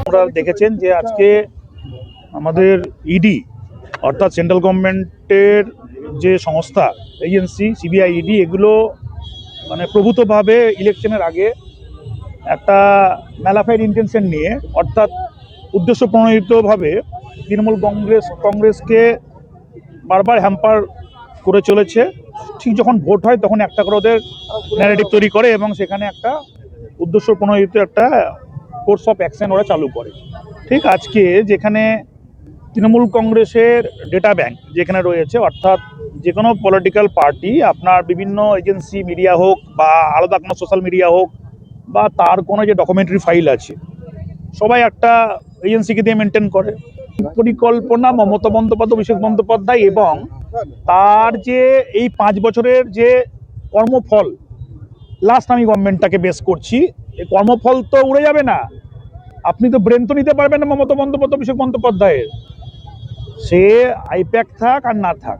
আপনারা দেখেছেন যে আজকে আমাদের ইডি অর্থাৎ সেন্ট্রাল গভর্নমেন্টের যে সংস্থা, এজেন্সি সিবিআই ইডি এগুলো মানে প্রভূতভাবে ইলেকশনের আগে একটা ম্যালাফাইড ইন্টেনশন নিয়ে, অর্থাৎ উদ্দেশ্য প্রণোদিতভাবে তৃণমূল কংগ্রেস, কংগ্রেসকে বারবার হ্যাম্পার করে চলেছে। ঠিক যখন ভোট হয় তখন একটা করে ওদের ন্যারেটিভ তৈরি করে এবং সেখানে একটা উদ্দেশ্য প্রণোদিত একটা কোর্স অফ অ্যাকশন ওরা চালু করে। ঠিক আজকে যেখানে তৃণমূল কংগ্রেসের ডেটা ব্যাংক যেখানে রয়েছে, অর্থাৎ যে কোনো পলিটিক্যাল পার্টি আপনার বিভিন্ন এজেন্সি মিডিয়া হোক বা আলাদা কোনো সোশ্যাল মিডিয়া হোক বা তার কোনো যে ডকুমেন্টারি ফাইল আছে, সবাই একটা এজেন্সিকে দিয়ে মেনটেন করে। পরিকল্পনা মমতা বন্দ্যোপাধ্যায়, অভিষেক বন্দ্যোপাধ্যায় এবং তার যে এই পাঁচ বছরের যে কর্মফল লাস্ট আমি গভর্নমেন্টটাকে বেস করছি, এই কর্মফল তো উড়ে যাবে না। আপনি তো ব্রেন তো নিতে পারবেন না মমতা বন্দ্যোপাধ্যায়, অভিষেক বন্দ্যোপাধ্যায়ের। সে আইপ্যাক থাক আর না থাক